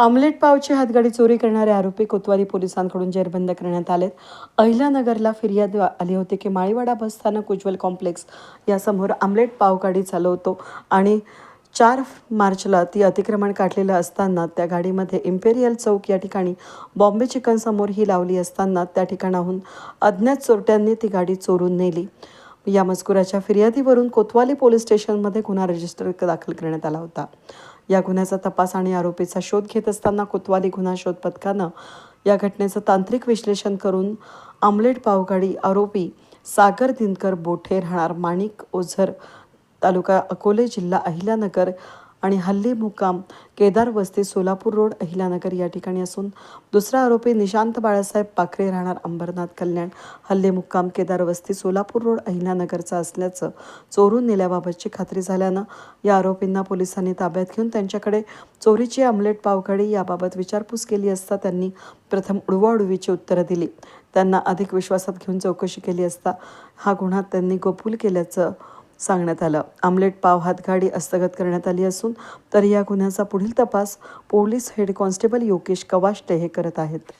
Omelette पावची हातगाडी चोरी करणारे आरोपी कोतवाली पोलिसांकडून जेरबंद करण्यात आलेत. अहिल्यानगरला फिर्याद आली होती की माळीवाडा बसस्थानक उज्ज्वल कॉम्प्लेक्स यासमोर आमलेट पाव गाडी चालवतो आणि चार मार्चला ती अतिक्रमण काढलेलं असताना त्या गाडीमध्ये इम्पेरियल चौक या ठिकाणी बॉम्बे चिकनसमोर ही लावली असताना त्या ठिकाणाहून अज्ञात चोरट्यांनी ती गाडी चोरून नेली. या मजकुराच्या फिर्यादीवरून कोतवाली पोलीस स्टेशनमध्ये गुन्हा रजिस्टर दाखल करण्यात आला होता. या गुन्ह्याचा तपास आणि आरोपीचा शोध घेत असताना कोतवाली गुन्हा शोध पथकानं या घटनेचं तांत्रिक विश्लेषण करून आमलेट पावगाडी आरोपी सागर दिनकर बोठे राहणार माणिक ओझर तालुका अकोले जिल्हा अहिल्यानगर आणि हल्ली मुक्काम केदार वस्ती सोलापूर रोड अहिलानगर या ठिकाणी असून दुसरा आरोपी निशांत बाळासाहेब पाखरे राहणार अंबरनाथ कल्याण. हल्ले मुक्काम केदार वस्ती सोलापूर रोड अहिलानगरचा असल्याचं चोरून नेल्याबाबतची खात्री झाल्यानं या आरोपींना पोलिसांनी ताब्यात घेऊन त्यांच्याकडे चोरीची आमलेट पावघडी याबाबत विचारपूस केली असता त्यांनी प्रथम उडवाउडवीची उत्तरं दिली. त्यांना अधिक विश्वासात घेऊन चौकशी केली असता हा गुन्हा त्यांनी कबूल केल्याचं सांगण्यात आलं. आमलेट पाव हातगाडी हस्तगत करण्यात आली असून तर या गुन्ह्याचा पुढील तपास police head constable Yogesh Kawashte हे करत आहेत.